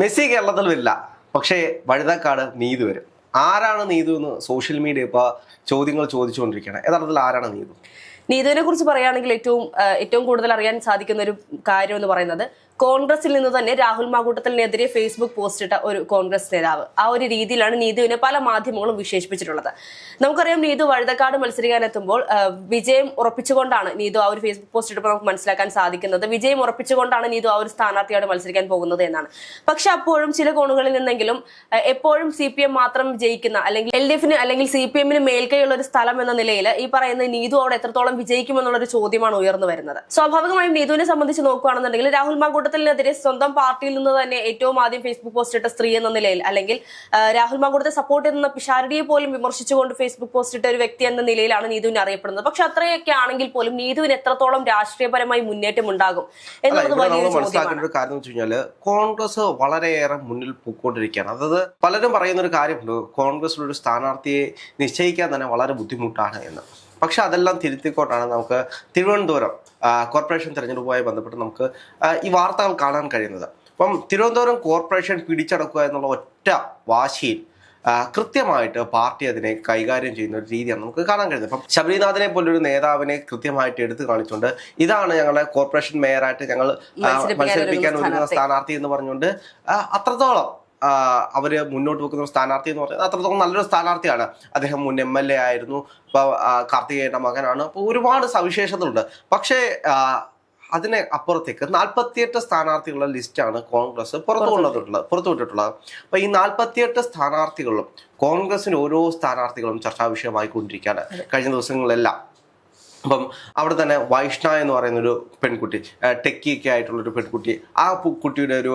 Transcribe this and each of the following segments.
Messi കേരളത്തിൽ വരില്ല പക്ഷേ വഴുതക്കാട് നീതു വരും. ആരാണ് നീതു എന്ന് സോഷ്യൽ മീഡിയ ഇപ്പൊ ചോദ്യങ്ങൾ ചോദിച്ചുകൊണ്ടിരിക്കുകയാണ്. യഥാർത്ഥത്തിൽ ആരാണ് നീതു? നീതുവിനെ കുറിച്ച് പറയുകയാണെങ്കിൽ ഏറ്റവും ഏറ്റവും കൂടുതൽ അറിയാൻ സാധിക്കുന്ന ഒരു കാര്യം എന്ന് പറയുന്നത് കോൺഗ്രസിൽ നിന്ന് തന്നെ രാഹുൽ മാകൂട്ടത്തിനെതിരെ ഫേസ്ബുക്ക് പോസ്റ്റ് ഇട്ട ഒരു കോൺഗ്രസ് നേതാവ്. ആ ഒരു രീതിയിലാണ് നീതുവിനെ പല മാധ്യമങ്ങളും വിശേഷിപ്പിച്ചിട്ടുള്ളത്. നമുക്കറിയാം നീതു വഴുതക്കാട് മത്സരിക്കാൻ എത്തുമ്പോൾ വിജയം ഉറപ്പിച്ചുകൊണ്ടാണ് നീതു ആ ഒരു ഫേസ്ബുക്ക് പോസ്റ്റ് ഇട്ടപ്പോൾ നമുക്ക് മനസ്സിലാക്കാൻ സാധിക്കുന്നത്. വിജയം ഉറപ്പിച്ചുകൊണ്ടാണ് നീതു ആ ഒരു സ്ഥാനാർത്ഥിയോട് മത്സരിക്കാൻ പോകുന്നത് എന്നാണ്. പക്ഷെ അപ്പോഴും ചില കോണുകളിൽ നിന്നെങ്കിലും എപ്പോഴും സി പി എം മാത്രം ജയിക്കുന്ന അല്ലെങ്കിൽ എൽ ഡി എഫിന് അല്ലെങ്കിൽ സി പി എമ്മിന് മേൽക്കൈയുള്ള ഒരു സ്ഥലം എന്ന നിലയിൽ ഈ പറയുന്ന നീതു അവിടെ എത്രത്തോളം വിജയിക്കുമെന്നുള്ള ഒരു ചോദ്യമാണ് ഉയർന്നു വരുന്നത്. സ്വാഭാവികമായും നീതുവിനെ സംബന്ധിച്ച് നോക്കുകയാണെന്നുണ്ടെങ്കിൽ രാഹുൽ മാങ്കൂട്ടത്തിനെതിരെ സ്വന്തം പാർട്ടിയിൽ നിന്ന് തന്നെ ഏറ്റവും ആദ്യം ഫേസ്ബുക്ക് പോസ്റ്റ് ഇട്ട സ്ത്രീ എന്ന നിലയിൽ അല്ലെങ്കിൽ രാഹുൽ മാങ്കൂട്ടത്തെ സപ്പോർട്ട് ചെയ്യുന്ന പിഷാരടിയെ പോലും വിമർശിച്ചുകൊണ്ട് ഫേസ്ബുക്ക് പോസ്റ്റ് ഇട്ട ഒരു വ്യക്തി എന്ന നിലയിലാണ് നീതുവിനെ അറിയപ്പെടുന്നത്. പക്ഷെ അത്രയൊക്കെ ആണെങ്കിൽ പോലും നീതുവിന് എത്രത്തോളം രാഷ്ട്രീയപരമായി മുന്നേറ്റം ഉണ്ടാകും എന്നുള്ളത് വലിയൊരു മനസ്സിലാക്കേണ്ട ഒരു കാര്യം വെച്ച് കോൺഗ്രസ് വളരെയേറെ മുന്നിൽ പോയിക്കൊണ്ടിരിക്കുകയാണ്. അതായത് പലരും പറയുന്ന ഒരു കാര്യമുണ്ട് കോൺഗ്രസിലൊരു സ്ഥാനാർത്ഥിയെ നിശ്ചയിക്കാൻ തന്നെ വളരെ ബുദ്ധിമുട്ടാണ് എന്ന്. പക്ഷെ അതെല്ലാം തിരുത്തിക്കൊണ്ടാണ് നമുക്ക് തിരുവനന്തപുരം കോർപ്പറേഷൻ തിരഞ്ഞെടുപ്പുമായി ബന്ധപ്പെട്ട് നമുക്ക് ഈ വാർത്തകൾ കാണാൻ കഴിയുന്നത് അപ്പം തിരുവനന്തപുരം കോർപ്പറേഷൻ പിടിച്ചടക്കുക എന്നുള്ള ഒറ്റ വാശിയിൽ കൃത്യമായിട്ട് പാർട്ടി അതിനെ കൈകാര്യം ചെയ്യുന്ന ഒരു രീതിയാണ് നമുക്ക് കാണാൻ കഴിയുന്നത് അപ്പം ശബരിനാഥിനെ പോലൊരു നേതാവിനെ കൃത്യമായിട്ട് എടുത്തു കാണിച്ചുകൊണ്ട് ഇതാണ് ഞങ്ങളുടെ കോർപ്പറേഷൻ മേയറായിട്ട് ഞങ്ങൾ മത്സരിപ്പിക്കാൻ മത്സരിപ്പിക്കാൻ ഒരു ഒരുങ്ങുന്ന. സ്ഥാനാർത്ഥി എന്ന് പറഞ്ഞുകൊണ്ട് അത്രത്തോളം ആ, അവർ മുന്നോട്ട് വെക്കുന്ന ഒരു സ്ഥാനാർത്ഥി എന്ന് പറയുന്നത് അത്രത്തോളം നല്ലൊരു സ്ഥാനാർത്ഥിയാണ്. അദ്ദേഹം മുൻ എം എൽ എ ആയിരുന്നു. ഇപ്പോൾ കാർത്തികേയുടെ മകനാണ്. അപ്പോൾ ഒരുപാട് സവിശേഷതകളുണ്ട്. പക്ഷേ അതിന് അപ്പുറത്തേക്ക് നാൽപ്പത്തിയെട്ട് സ്ഥാനാർത്ഥികളുടെ ലിസ്റ്റാണ് കോൺഗ്രസ് പുറത്തു കൊണ്ടുവന്നിട്ടുള്ളത് പുറത്തു വിട്ടിട്ടുള്ളത് അപ്പൊ ഈ നാൽപ്പത്തിയെട്ട് സ്ഥാനാർത്ഥികളും കോൺഗ്രസിന് ഓരോ സ്ഥാനാർത്ഥികളും ചർച്ചാ വിഷയമായിക്കൊണ്ടിരിക്കുകയാണ് കഴിഞ്ഞ ദിവസങ്ങളിലെല്ലാം. അപ്പം അവിടെ തന്നെ വൈഷ്ണ എന്ന് പറയുന്ന ഒരു പെൺകുട്ടി ടെക്കിയൊക്കെ ആയിട്ടുള്ള ഒരു പെൺകുട്ടി ആ കുട്ടിയുടെ ഒരു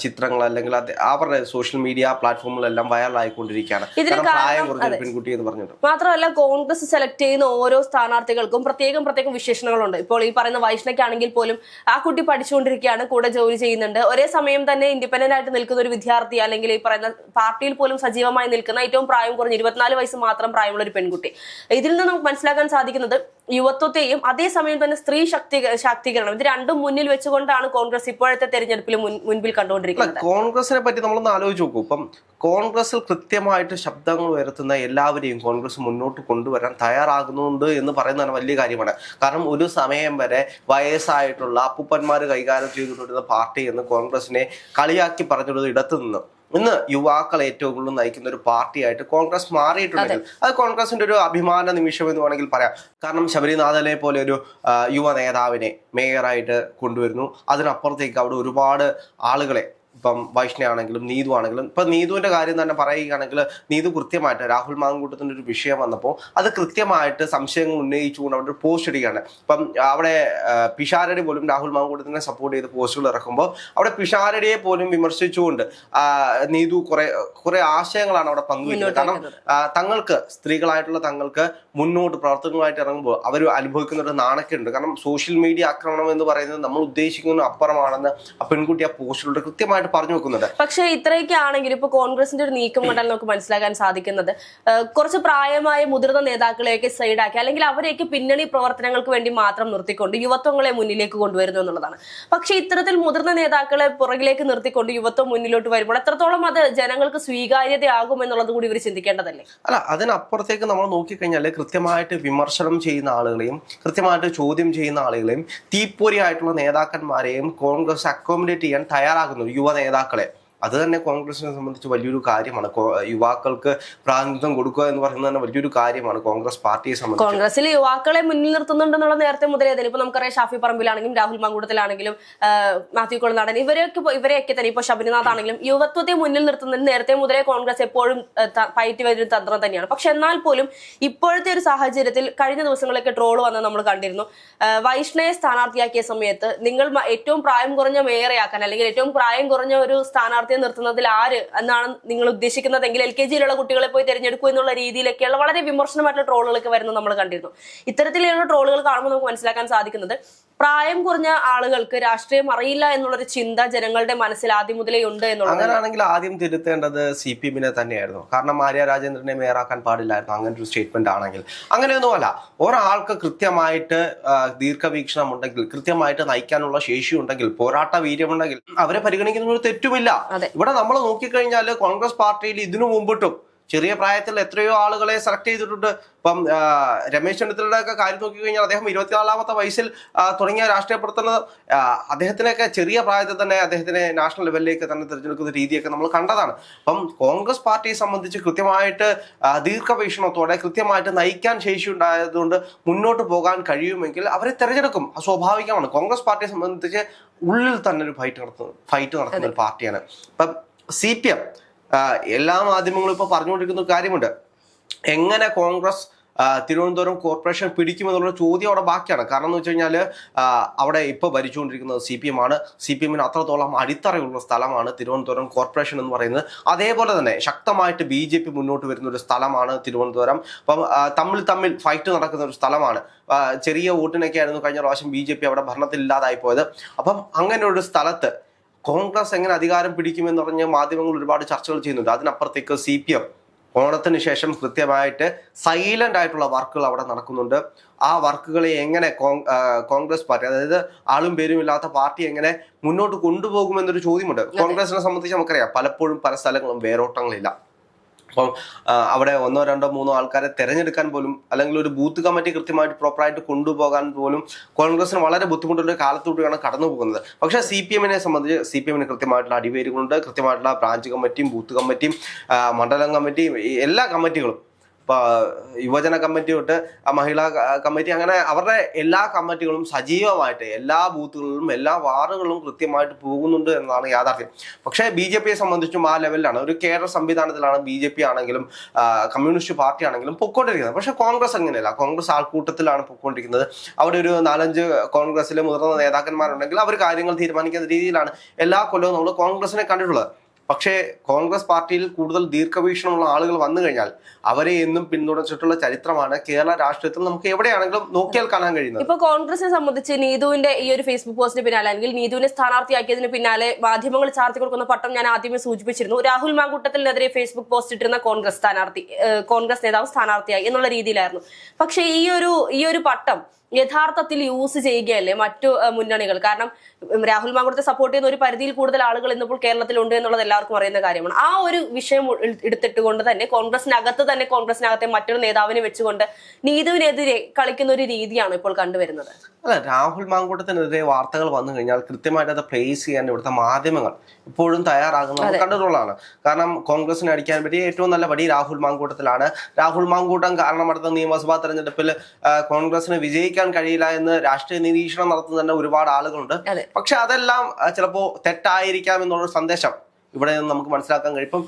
ചിത്രങ്ങൾ അല്ലെങ്കിൽ അവരുടെ സോഷ്യൽ മീഡിയ പ്ലാറ്റ്ഫോമിലെല്ലാം വൈറലായിക്കൊണ്ടിരിക്കുകയാണ് പ്രായം കുറഞ്ഞ പെൺകുട്ടി എന്ന് പറഞ്ഞിട്ട്. മാത്രമല്ല കോൺഗ്രസ് സെലക്ട് ചെയ്യുന്ന ഓരോ സ്ഥാനാർത്ഥികൾക്കും പ്രത്യേകം പ്രത്യേകം വിശേഷണങ്ങളുണ്ട്. ഇപ്പോൾ ഈ പറയുന്ന വൈഷ്ണയ്ക്കാണെങ്കിൽ പോലും ആ കുട്ടി പഠിച്ചുകൊണ്ടിരിക്കുകയാണ് കൂടെ ജോലി ചെയ്യുന്നുണ്ട്. ഒരേ സമയം തന്നെ ഇൻഡിപെൻഡന്റ് ആയിട്ട് നിൽക്കുന്ന ഒരു വിദ്യാർത്ഥി അല്ലെങ്കിൽ ഈ പറയുന്ന പാർട്ടിയിൽ പോലും സജീവമായി നിൽക്കുന്ന ഏറ്റവും പ്രായം കുറഞ്ഞ ഇരുപത്തിനാല് വയസ്സ് മാത്രം പ്രായമുള്ള ഒരു പെൺകുട്ടി. ഇതിൽ നിന്ന് നമുക്ക് മനസ്സിലാക്കാൻ സാധിക്കുന്നത് യുവത്വത്തെയും അതേസമയം തന്നെ സ്ത്രീ ശക്തി ശാക്തീകരണം ഇത് രണ്ടും മുന്നിൽ വെച്ചുകൊണ്ടാണ് കോൺഗ്രസ് ഇപ്പോഴത്തെ തെരഞ്ഞെടുപ്പിൽ മുൻ- മുൻപിൽ കണ്ടുകൊണ്ടിരിക്കുന്നത്. കോൺഗ്രസിനെ പറ്റി നമ്മളൊന്ന് ആലോചിച്ച് നോക്കൂ. ഇപ്പം കോൺഗ്രസിൽ കൃത്യമായിട്ട് ശബ്ദങ്ങൾ ഉയർത്തുന്ന എല്ലാവരെയും കോൺഗ്രസ് മുന്നോട്ട് കൊണ്ടുവരാൻ തയ്യാറാകുന്നുണ്ട് എന്ന് പറയുന്നതാണ് വലിയ കാര്യമാണ്. കാരണം ഒരു സമയം വരെ വയസ്സായിട്ടുള്ള അപ്പൂപ്പന്മാർ കൈകാര്യം ചെയ്തുകൊണ്ടിരുന്ന പാർട്ടി എന്ന് കോൺഗ്രസിനെ കളിയാക്കി പറഞ്ഞിട്ടുള്ള ഇടത്തു നിന്ന്. ഇന്ന് യുവാക്കളെ ഏറ്റവും കൂടുതൽ നയിക്കുന്ന ഒരു പാർട്ടിയായിട്ട് കോൺഗ്രസ് മാറിയിട്ടുണ്ടെങ്കിൽ അത്. കോൺഗ്രസിന്റെ ഒരു അഭിമാന നിമിഷം എന്ന് വേണമെങ്കിൽ പറയാം. കാരണം ശബരിനാഥനെ പോലെ ഒരു യുവ നേതാവിനെ മേയറായിട്ട് കൊണ്ടുവരുന്നു. അതിനപ്പുറത്തേക്ക് അവിടെ ഒരുപാട് ആളുകളെ ഇപ്പം വൈഷ്ണയാണെങ്കിലും നീതു ആണെങ്കിലും ഇപ്പം നീതുവിന്റെ കാര്യം തന്നെ പറയുകയാണെങ്കിൽ നീതു കൃത്യമായിട്ട് രാഹുൽ മാങ്കൂട്ടത്തിന്റെ ഒരു വിഷയം വന്നപ്പോൾ അത് കൃത്യമായിട്ട് സംശയങ്ങൾ ഉന്നയിച്ചുകൊണ്ട് അവിടെ ഒരു പോസ്റ്റ് ഇടുകയാണ്. ഇപ്പം അവിടെ പിഷാരടി പോലും രാഹുൽ മാങ്കൂട്ടത്തിനെ സപ്പോർട്ട് ചെയ്ത് പോസ്റ്റുകൾ ഇറക്കുമ്പോൾ അവിടെ പിഷാരടിയെ പോലും വിമർശിച്ചുകൊണ്ട് നീതു കുറെ കുറെ ആശയങ്ങളാണ് അവിടെ പങ്കുവയ്ക്കുന്നത് കാരണം തങ്ങൾക്ക് സ്ത്രീകളായിട്ടുള്ള തങ്ങൾക്ക് മുന്നോട്ട് പ്രവർത്തനങ്ങളായിട്ട് ഇറങ്ങുമ്പോൾ അവർ അനുഭവിക്കുന്ന ഒരു നാണക്കുണ്ട് കാരണം സോഷ്യൽ മീഡിയ ആക്രമണം എന്ന് പറയുന്നത് നമ്മൾ ഉദ്ദേശിക്കുന്ന അപ്പുറമാണെന്ന് ആ പെൺകുട്ടി ആ പോസ്റ്റിലൂടെ കൃത്യമായിട്ട് പറഞ്ഞു വെക്കുന്നുണ്ട്. പക്ഷേ ഇത്രയൊക്കെ ആണെങ്കിൽ ഇപ്പൊ കോൺഗ്രസിന്റെ ഒരു നീക്കം കണ്ടാൽ നമുക്ക് മനസ്സിലാക്കാൻ സാധിക്കുന്നത് കുറച്ച് പ്രായമായ മുതിർന്ന നേതാക്കളെയൊക്കെ സൈഡാക്കി അല്ലെങ്കിൽ അവരെയൊക്കെ പിന്നണി പ്രവർത്തനങ്ങൾക്ക് വേണ്ടി മാത്രം നിർത്തിക്കൊണ്ട് യുവത്വങ്ങളെ മുന്നിലേക്ക് കൊണ്ടുവരുന്നു എന്നുള്ളതാണ്. പക്ഷെ ഇത്തരത്തിൽ മുതിർന്ന നേതാക്കളെ പുറകിലേക്ക് നിർത്തിക്കൊണ്ട് യുവത്വം മുന്നിലോട്ട് വരുമ്പോൾ എത്രത്തോളം അത് ജനങ്ങൾക്ക് സ്വീകാര്യതയാകും എന്നുള്ളത് കൂടി ഇവർ ചിന്തിക്കേണ്ടതല്ലേ? അല്ല അതിനപ്പുറത്തേക്ക് നമ്മൾ നോക്കിക്കഴിഞ്ഞാൽ കൃത്യമായിട്ട് വിമർശനം ചെയ്യുന്ന ആളുകളെയും കൃത്യമായിട്ട് ചോദ്യം ചെയ്യുന്ന ആളുകളെയും തീപ്പൊരി ആയിട്ടുള്ള നേതാക്കന്മാരെയും കോൺഗ്രസ് അക്കോമഡേറ്റ് ചെയ്യാൻ തയ്യാറാകുന്നു. യുവ നേതാക്കളെ അത് തന്നെ കോൺഗ്രസിനെ സംബന്ധിച്ച് വലിയൊരു കാര്യമാണ്. യുവാക്കൾക്ക് പ്രാതിനിധ്യം കൊടുക്കുക എന്ന് പറയുന്നത് തന്നെ വലിയൊരു കാര്യമാണ് കോൺഗ്രസ് പാർട്ടിയെ സംബന്ധിച്ച്. കോൺഗ്രസിൽ യുവാക്കളെ മുന്നിൽ നിർത്തുന്നുണ്ടെന്നുള്ള നേരത്തെ മുതലേ തന്നെ ഇപ്പൊ നമുക്കറിയാം ഷാഫി പറമ്പിലാണെങ്കിലും രാഹുൽ മങ്കൂടത്തിലാണെങ്കിലും മാത്യു കൊളനാടൻ ഇവരെയൊക്കെ ഇവരെയൊക്കെ തന്നെ ഇപ്പൊ ശബരിനാഥ് ആണെങ്കിലും യുവത്വത്തെ മുന്നിൽ നിർത്തുന്നതിന് നേരത്തെ മുതലേ കോൺഗ്രസ് എപ്പോഴും പയറ്റി വരുന്ന തന്ത്രം തന്നെയാണ്. പക്ഷെ എന്നാൽ പോലും ഇപ്പോഴത്തെ ഒരു സാഹചര്യത്തിൽ കഴിഞ്ഞ ദിവസങ്ങളൊക്കെ ട്രോൾ വന്ന് നമ്മൾ കണ്ടിരുന്നു. വൈഷ്ണയെ സ്ഥാനാർത്ഥിയാക്കിയ സമയത്ത് നിങ്ങൾ ഏറ്റവും പ്രായം കുറഞ്ഞ മേയറെയാക്കാൻ അല്ലെങ്കിൽ ഏറ്റവും പ്രായം കുറഞ്ഞ ഒരു സ്ഥാനാർത്ഥിയെ നിർത്തുന്നതിൽ ആര് എന്നാണ് നിങ്ങൾ ഉദ്ദേശിക്കുന്നതെങ്കിൽ എൽ കെ ജിയിലുള്ള കുട്ടികളെ പോയി തിരഞ്ഞെടുക്കൂ എന്നുള്ള രീതിയിലൊക്കെയുള്ള വളരെ വിമർശനമായിട്ടുള്ള ട്രോളുകളൊക്കെ വരുന്നത് നമ്മൾ കണ്ടിരുന്നു. ഇത്തരത്തിലുള്ള ട്രോളുകൾ കാണുമ്പോൾ നമുക്ക് മനസ്സിലാക്കാൻ സാധിക്കുന്നത് പ്രായം കുറഞ്ഞ ആളുകൾക്ക് രാഷ്ട്രീയം അറിയില്ല എന്നുള്ളൊരു ചിന്ത ജനങ്ങളുടെ മനസ്സിൽ ആദ്യം മുതലേ ഉണ്ട് എന്നുള്ളത്. അങ്ങനെയാണെങ്കിൽ ആദ്യം തിരുത്തേണ്ടത് സി പി എമ്മിനെ തന്നെയായിരുന്നു. കാരണം ആര്യ രാജേന്ദ്രനെ മേയറാക്കാൻ പാടില്ലായിരുന്നു. അങ്ങനെ ഒരു സ്റ്റേറ്റ്മെന്റ് ആണെങ്കിൽ. അങ്ങനെയൊന്നുമല്ല. ഒരാൾക്ക് കൃത്യമായിട്ട് ദീർഘവീക്ഷണം ഉണ്ടെങ്കിൽ കൃത്യമായിട്ട് നയിക്കാനുള്ള ശേഷി ഉണ്ടെങ്കിൽ പോരാട്ട വീര്യമുണ്ടെങ്കിൽ അവരെ പരിഗണിക്കുന്ന ഒരു തെറ്റുമില്ല ഇവിടെ നമ്മൾ നോക്കിക്കഴിഞ്ഞാൽ കോൺഗ്രസ് പാർട്ടിയിൽ ഇതിനു മുമ്പിട്ടും ചെറിയ പ്രായത്തിൽ എത്രയോ ആളുകളെ സെലക്ട് ചെയ്തിട്ടുണ്ട്. ഇപ്പം രമേശ് ചെന്നിത്തലയുടെ ഒക്കെ കാര്യം നോക്കിക്കഴിഞ്ഞാൽ അദ്ദേഹം ഇരുപത്തിനാലാമത്തെ വയസ്സിൽ തുടങ്ങിയ രാഷ്ട്രീയ പ്രവർത്തനം അദ്ദേഹത്തിനൊക്കെ ചെറിയ പ്രായത്തിൽ തന്നെ അദ്ദേഹത്തിനെ നാഷണൽ ലെവലിലേക്ക് തന്നെ തിരഞ്ഞെടുക്കുന്ന രീതിയൊക്കെ നമ്മൾ കണ്ടതാണ്. അപ്പം കോൺഗ്രസ് പാർട്ടിയെ സംബന്ധിച്ച് കൃത്യമായിട്ട് ദീർഘവീക്ഷണത്തോടെ കൃത്യമായിട്ട് നയിക്കാൻ ശേഷി ഉണ്ടായതുകൊണ്ട് മുന്നോട്ട് പോകാൻ കഴിയുമെങ്കിൽ അവരെ തിരഞ്ഞെടുക്കും. സ്വാഭാവികമാണ്. കോൺഗ്രസ് പാർട്ടിയെ സംബന്ധിച്ച് ഉള്ളിൽ തന്നെ ഒരു ഫൈറ്റ് നടത്തുന്ന ഫൈറ്റ് നടത്തുന്ന ഒരു പാർട്ടിയാണ്. ഇപ്പം സി പി എം എല്ലാ മാധ്യമങ്ങളും ഇപ്പൊ പറഞ്ഞുകൊണ്ടിരിക്കുന്ന കാര്യമുണ്ട്. എങ്ങനെ കോൺഗ്രസ് തിരുവനന്തപുരം കോർപ്പറേഷൻ പിടിക്കുമെന്നുള്ള ചോദ്യം അവിടെ ബാക്കിയാണ്. കാരണം എന്ന് വെച്ച് കഴിഞ്ഞാൽ അവിടെ ഇപ്പോൾ ഭരിച്ചുകൊണ്ടിരിക്കുന്നത് സി പി എം ആണ്. സി പി എമ്മിന് അത്രത്തോളം അടിത്തറയുള്ള സ്ഥലമാണ് തിരുവനന്തപുരം കോർപ്പറേഷൻ എന്ന് പറയുന്നത്. അതേപോലെ തന്നെ ശക്തമായിട്ട് ബി ജെ പി മുന്നോട്ട് വരുന്ന ഒരു സ്ഥലമാണ് തിരുവനന്തപുരം. അപ്പം തമ്മിൽ തമ്മിൽ ഫൈറ്റ് നടക്കുന്ന ഒരു സ്ഥലമാണ്. ചെറിയ വോട്ടിനൊക്കെ ആയിരുന്നു കഴിഞ്ഞ പ്രാവശ്യം ബി ജെ പി അവിടെ ഭരണത്തിൽ ഇല്ലാതായി പോയത്. അപ്പം അങ്ങനെ ഒരു സ്ഥലത്ത് കോൺഗ്രസ് എങ്ങനെ അധികാരം പിടിക്കുമെന്ന് പറഞ്ഞ് മാധ്യമങ്ങൾ ഒരുപാട് ചർച്ചകൾ ചെയ്യുന്നുണ്ട്. അതിനപ്പുറത്തേക്ക് സി പി എം ഓണത്തിന് ശേഷം കൃത്യമായിട്ട് സൈലന്റ് ആയിട്ടുള്ള വർക്കുകൾ അവിടെ നടക്കുന്നുണ്ട്. ആ വർക്കുകളെ എങ്ങനെ കോൺഗ്രസ് പാർട്ടി അതായത് ആളും പേരും ഇല്ലാത്ത പാർട്ടി എങ്ങനെ മുന്നോട്ട് കൊണ്ടുപോകുമെന്നൊരു ചോദ്യമുണ്ട്. കോൺഗ്രസിനെ സംബന്ധിച്ച് നമുക്കറിയാം പലപ്പോഴും പല സ്ഥലങ്ങളും വേരോട്ടങ്ങളില്ല. അപ്പം അവിടെ ഒന്നോ രണ്ടോ മൂന്നോ ആൾക്കാരെ തെരഞ്ഞെടുക്കാൻ പോലും അല്ലെങ്കിൽ ഒരു ബൂത്ത് കമ്മിറ്റി കൃത്യമായിട്ട് പ്രോപ്പറായിട്ട് കൊണ്ടുപോകാൻ പോലും കോൺഗ്രസിന് വളരെ ബുദ്ധിമുട്ടുള്ള കാലത്തൂടെയാണ് കടന്നു പോകുന്നത്. പക്ഷേ സി പി എമ്മിനെ സംബന്ധിച്ച് സി പി എമ്മിന് കൃത്യമായിട്ടുള്ള അടിവേരുകളുണ്ട് കൃത്യമായിട്ടുള്ള ബ്രാഞ്ച് കമ്മിറ്റിയും ബൂത്ത് കമ്മിറ്റിയും മണ്ഡലം കമ്മിറ്റിയും എല്ലാ കമ്മിറ്റികളും യുവജന കമ്മിറ്റി തൊട്ട് മഹിളാ കമ്മിറ്റി അങ്ങനെ അവരുടെ എല്ലാ കമ്മിറ്റികളും സജീവമായിട്ട് എല്ലാ ബൂത്തുകളിലും എല്ലാ വാർഡുകളിലും കൃത്യമായിട്ട് പോകുന്നുണ്ട് എന്നാണ് യാഥാർത്ഥ്യം. പക്ഷേ ബി ജെ പിയെ സംബന്ധിച്ചും ആ ലെവലിലാണ്. ഒരു കേരള സംവിധാനത്തിലാണ് ബി ജെ പി ആണെങ്കിലും കമ്മ്യൂണിസ്റ്റ് പാർട്ടി ആണെങ്കിലും പൊക്കോണ്ടിരിക്കുന്നത്. പക്ഷേ കോൺഗ്രസ് അങ്ങനെയല്ല. കോൺഗ്രസ് ആൾക്കൂട്ടത്തിലാണ് പൊക്കോണ്ടിരിക്കുന്നത്. അവിടെ ഒരു നാലഞ്ച് കോൺഗ്രസ്സിലെ മുതിർന്ന നേതാക്കന്മാരുണ്ടെങ്കിൽ അവർ കാര്യങ്ങൾ തീരുമാനിക്കുന്ന രീതിയിലാണ് എല്ലാ കൊല്ലവും നമ്മൾ കോൺഗ്രസിനെ കണ്ടിട്ടുള്ളത്. പക്ഷേ കോൺഗ്രസ് പാർട്ടിയിൽ കൂടുതൽ ദീർഘവീക്ഷണമുള്ള ആളുകൾ വന്നു കഴിഞ്ഞാൽ അവരെ എന്നും പിന്തുണച്ചിട്ടുള്ള ചരിത്രമാണ് കേരള രാഷ്ട്രീയത്തിൽ നമുക്ക് എവിടെയാണെങ്കിലും നോക്കിയാൽ കാണാൻ കഴിയുന്നത്. ഇപ്പൊ കോൺഗ്രസിനെ സംബന്ധിച്ച് നീതുവിന്റെ ഈ ഒരു ഫേസ്ബുക്ക് പോസ്റ്റിന് പിന്നാലെ അല്ലെങ്കിൽ നീതുവിനെ സ്ഥാനാർത്ഥിയാക്കിയതിന് പിന്നാലെ മാധ്യമങ്ങൾ ചാർത്തി കൊടുക്കുന്ന പട്ടം ഞാൻ ആദ്യമേ സൂചിപ്പിച്ചിരുന്നു. രാഹുൽ മാങ്കൂട്ടത്തിനെതിരെ ഫേസ്ബുക്ക് പോസ്റ്റ് ഇട്ടിരുന്ന കോൺഗ്രസ് സ്ഥാനാർത്ഥി കോൺഗ്രസ് നേതാവ് സ്ഥാനാർത്ഥിയായി എന്നുള്ള രീതിയിലായിരുന്നു. പക്ഷേ ഈ ഒരു ഈ ഒരു പട്ടം യഥാർത്ഥത്തിൽ യൂസ് ചെയ്യുകയല്ലേ മറ്റു മുന്നണികൾ? കാരണം രാഹുൽ മാങ്കുടത്തെ സപ്പോർട്ട് ചെയ്യുന്ന ഒരു പരിധിയിൽ കൂടുതൽ ആളുകൾ ഇന്നിപ്പോൾ കേരളത്തിലുണ്ട് എന്നുള്ളത് എല്ലാവർക്കും അറിയുന്ന കാര്യമാണ്. ആ ഒരു വിഷയം എടുത്തിട്ടുകൊണ്ട് തന്നെ കോൺഗ്രസിനകത്ത് തന്നെ കോൺഗ്രസിനകത്തെ മറ്റൊരു നേതാവിനെ വെച്ചുകൊണ്ട് നീതുവിനെതിരെ കളിക്കുന്ന ഒരു രീതിയാണ് ഇപ്പോൾ കണ്ടുവരുന്നത്. അല്ല രാഹുൽ മാങ്കൂട്ടത്തിനെതിരെ വാർത്തകൾ വന്നു കഴിഞ്ഞാൽ കൃത്യമായിട്ട് അത് പ്ലേസ് ചെയ്യാൻ ഇവിടുത്തെ മാധ്യമങ്ങൾ ഇപ്പോഴും തയ്യാറാകുന്നത് കണ്ടിട്ടുള്ളതാണ് കാരണം കോൺഗ്രസിനെ അടിക്കാൻ പറ്റിയ ഏറ്റവും നല്ല വടി രാഹുൽ മാങ്കൂട്ടത്തിലാണ്. രാഹുൽ മാങ്കൂട്ടം കാരണം അടുത്ത നിയമസഭാ തെരഞ്ഞെടുപ്പിൽ കോൺഗ്രസിന് വിജയിക്കാൻ കഴിയില്ല എന്ന് രാഷ്ട്രീയ നിരീക്ഷണം നടത്തുന്ന തന്നെ ഒരുപാട് ആളുകളുണ്ട്. പക്ഷെ അതെല്ലാം ചിലപ്പോ തെറ്റായിരിക്കാം എന്നുള്ള സന്ദേശം ഇവിടെ നിന്ന് നമുക്ക് മനസ്സിലാക്കാൻ കഴിയും. ഇപ്പം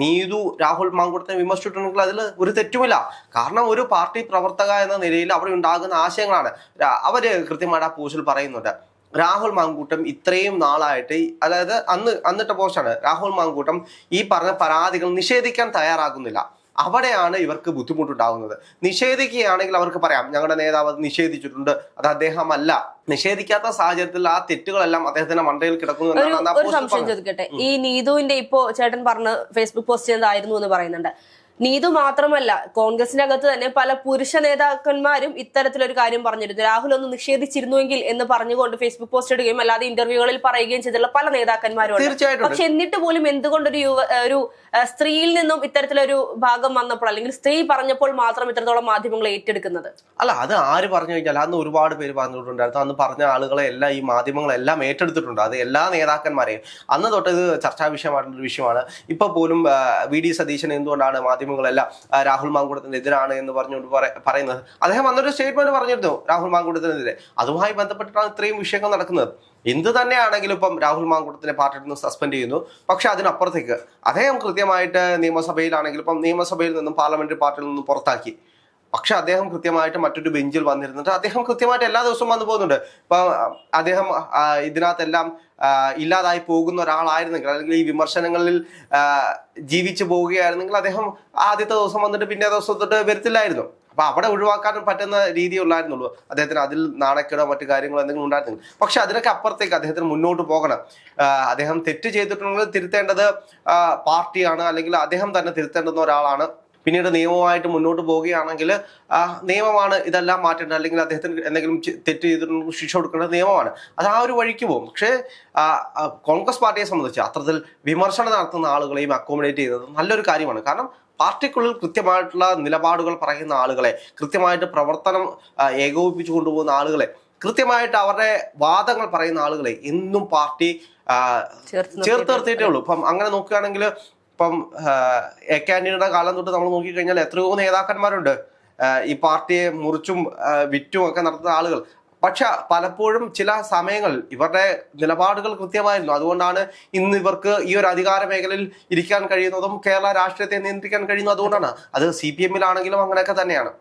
നീതു രാഹുൽ മാങ്കുടത്തിനെ വിമർശിച്ചിട്ടുണ്ടെങ്കിൽ അതിൽ ഒരു തെറ്റുമില്ല. കാരണം ഒരു പാർട്ടി പ്രവർത്തക എന്ന നിലയിൽ അവിടെ ഉണ്ടാകുന്ന ആശയങ്ങളാണ്. അവർ കൃത്യമായിട്ട് ആ പോസ്റ്റിൽ പറയുന്നുണ്ട്. രാഹുൽ മാങ്കൂട്ടം ഇത്രയും നാളായിട്ട് അതായത് അന്ന് അന്നിട്ട പോസ്റ്റാണ്. രാഹുൽ മാങ്കൂട്ടം ഈ പറഞ്ഞ പരാതികൾ നിഷേധിക്കാൻ തയ്യാറാകുന്നില്ല. അവിടെയാണ് ഇവർക്ക് ബുദ്ധിമുട്ടുണ്ടാകുന്നത്. നിഷേധിക്കുകയാണെങ്കിൽ അവർക്ക് പറയാം ഞങ്ങളുടെ നേതാവ് അത് നിഷേധിച്ചിട്ടുണ്ട് അത് അദ്ദേഹമല്ല. നിഷേധിക്കാത്ത സാഹചര്യത്തിൽ ആ തെറ്റുകളെല്ലാം അദ്ദേഹത്തിന്റെ മണ്ടയിൽ കിടക്കുന്നു ഒരു സംശയം ചോദിക്കട്ടെ ഈ നീതുവിന്റെ ഇപ്പോ ചേട്ടൻ പറഞ്ഞ് ഫേസ്ബുക്ക് പോസ്റ്റ് ചെയ്തതായിരുന്നു എന്ന് പറയുന്നുണ്ട്. നീതു മാത്രമല്ല കോൺഗ്രസിന്റെ അകത്ത് തന്നെ പല പുരുഷ നേതാക്കന്മാരും ഇത്തരത്തിലൊരു കാര്യം പറഞ്ഞിരുന്നു. രാഹുൽ ഒന്ന് നിഷേധിച്ചിരുന്നുവെങ്കിൽ എന്ന് പറഞ്ഞുകൊണ്ട് ഫേസ്ബുക്ക് പോസ്റ്റ് ഇടുകയും അല്ലാതെ ഇന്റർവ്യൂകളിൽ പറയുകയും ചെയ്തിട്ടുള്ള പല നേതാക്കന്മാരും. പക്ഷെ എന്നിട്ട് പോലും എന്തുകൊണ്ടൊരു യുവ ഒരു സ്ത്രീയിൽ നിന്നും ഇത്തരത്തിലൊരു ഭാഗം വന്നപ്പോൾ അല്ലെങ്കിൽ സ്ത്രീ പറഞ്ഞപ്പോൾ മാത്രം ഇത്രത്തോളം മാധ്യമങ്ങൾ ഏറ്റെടുക്കുന്നത്? അല്ല അത് ആര് പറഞ്ഞു കഴിഞ്ഞാൽ അന്ന് ഒരുപാട് പേര് പറഞ്ഞിട്ടുണ്ടായിരുന്നു. അന്ന് പറഞ്ഞ ആളുകളെ എല്ലാം ഈ മാധ്യമങ്ങളെല്ലാം ഏറ്റെടുത്തിട്ടുണ്ട്. അത് എല്ലാ നേതാക്കന്മാരെയും. അന്ന് തൊട്ട് ഇത് ചർച്ചാ വിഷയമായിട്ടുള്ള ഒരു വിഷയമാണ്. ഇപ്പൊ പോലും വി ഡി സതീശൻ എന്തുകൊണ്ടാണ് മാധ്യമങ്ങളെല്ലാം രാഹുൽ മാങ്കൂട്ടത്തിന് എതിരാണ് എന്ന് പറഞ്ഞുകൊണ്ട് പറ- പറയുന്നത്. അദ്ദേഹം വന്നൊരു സ്റ്റേറ്റ്മെന്റ് പറഞ്ഞിരുന്നു രാഹുൽ മാങ്കൂടത്തിനെതിരെ അതുമായി ബന്ധപ്പെട്ടിട്ടാണ് ഇത്രയും വിഷയങ്ങൾ നടക്കുന്നത്. എന്ത് തന്നെയാണെങ്കിലും ഇപ്പം രാഹുൽ മാങ്കൂട്ടത്തിനെ പാർട്ടിയിൽ നിന്ന് സസ്പെൻഡ് ചെയ്യുന്നു. പക്ഷെ അതിനപ്പുറത്തേക്ക് അദ്ദേഹം കൃത്യമായിട്ട് നിയമസഭയിലാണെങ്കിലും ഇപ്പം നിയമസഭയിൽ നിന്നും പാർലമെന്ററി പാർട്ടിയിൽ നിന്നും പുറത്താക്കി. പക്ഷെ അദ്ദേഹം കൃത്യമായിട്ട് മറ്റൊരു ബെഞ്ചിൽ വന്നിരുന്നിട്ട് അദ്ദേഹം കൃത്യമായിട്ട് എല്ലാ ദിവസവും വന്നു പോകുന്നുണ്ട്. ഇപ്പൊ അദ്ദേഹം ഇതിനകത്തെല്ലാം ഇല്ലാതായി പോകുന്ന ഒരാളായിരുന്നെങ്കിൽ അല്ലെങ്കിൽ ഈ വിമർശനങ്ങളിൽ ജീവിച്ചു പോവുകയായിരുന്നെങ്കിൽ അദ്ദേഹം ആദ്യത്തെ ദിവസം വന്നിട്ട് പിന്നെ ദിവസം തൊട്ട് വരത്തില്ലായിരുന്നു. അപ്പൊ അവിടെ ഒഴിവാക്കാനും പറ്റുന്ന രീതി ഉള്ളായിരുന്നുള്ളൂ അദ്ദേഹത്തിന് അതിൽ നാണക്കേടോ മറ്റു കാര്യങ്ങളോ എന്തെങ്കിലും ഉണ്ടായിരുന്നെങ്കിൽ. പക്ഷെ അതിനൊക്കെ അപ്പുറത്തേക്ക് അദ്ദേഹത്തിന് മുന്നോട്ട് പോകണം. അദ്ദേഹം തെറ്റ് ചെയ്തിട്ടുണ്ടെങ്കിൽ തിരുത്തേണ്ടത് പാർട്ടിയാണ് അല്ലെങ്കിൽ അദ്ദേഹം തന്നെ തിരുത്തേണ്ടുന്ന ഒരാളാണ് പിന്നീട് നിയമമായിട്ട് മുന്നോട്ട് പോവുകയാണെങ്കിൽ നിയമമാണ് ഇതെല്ലാം മാറ്റേണ്ടത്. അല്ലെങ്കിൽ അദ്ദേഹത്തിന് എന്തെങ്കിലും തെറ്റ് ചെയ്തിട്ടുണ്ടെങ്കിൽ ശിക്ഷ കൊടുക്കേണ്ടത് നിയമമാണ്. അത് ആ ഒരു വഴിക്ക് പോകും. പക്ഷേ കോൺഗ്രസ് പാർട്ടിയെ സംബന്ധിച്ച് അത്തരത്തിൽ വിമർശനം നടത്തുന്ന ആളുകളെയും അക്കോമഡേറ്റ് ചെയ്യുന്നത് നല്ലൊരു കാര്യമാണ്. കാരണം പാർട്ടിക്കുള്ളിൽ കൃത്യമായിട്ടുള്ള നിലപാടുകൾ പറയുന്ന ആളുകളെ കൃത്യമായിട്ട് പ്രവർത്തനം ഏകോപിപ്പിച്ചു കൊണ്ടുപോകുന്ന ആളുകളെ കൃത്യമായിട്ട് അവരുടെ വാദങ്ങൾ പറയുന്ന ആളുകളെ എന്നും പാർട്ടി ചേർത്ത് നിർത്തിയിട്ടേ ഉള്ളൂ. ഇപ്പം അങ്ങനെ നോക്കുകയാണെങ്കിൽ ഇപ്പം എ കെ ആന്റണിയുടെ കാലം തൊട്ട് നമ്മൾ നോക്കിക്കഴിഞ്ഞാൽ എത്രയോ നേതാക്കന്മാരുണ്ട്. ഈ പാർട്ടിയെ മുറിച്ചും വിറ്റും ഒക്കെ നടത്തുന്ന ആളുകൾ. പക്ഷെ പലപ്പോഴും ചില സമയങ്ങളിൽ ഇവരുടെ നിലപാടുകൾ കൃത്യമായിരുന്നു. അതുകൊണ്ടാണ് ഇന്ന് ഇവർക്ക് ഈ ഒരു അധികാര മേഖലയിൽ ഇരിക്കാൻ കഴിയുന്നതും കേരള രാഷ്ട്രീയത്തെ നിയന്ത്രിക്കാൻ കഴിയുന്നതും അതുകൊണ്ടാണ്. അത് സി പി എമ്മിലാണെങ്കിലും അങ്ങനെയൊക്കെ തന്നെയാണ്.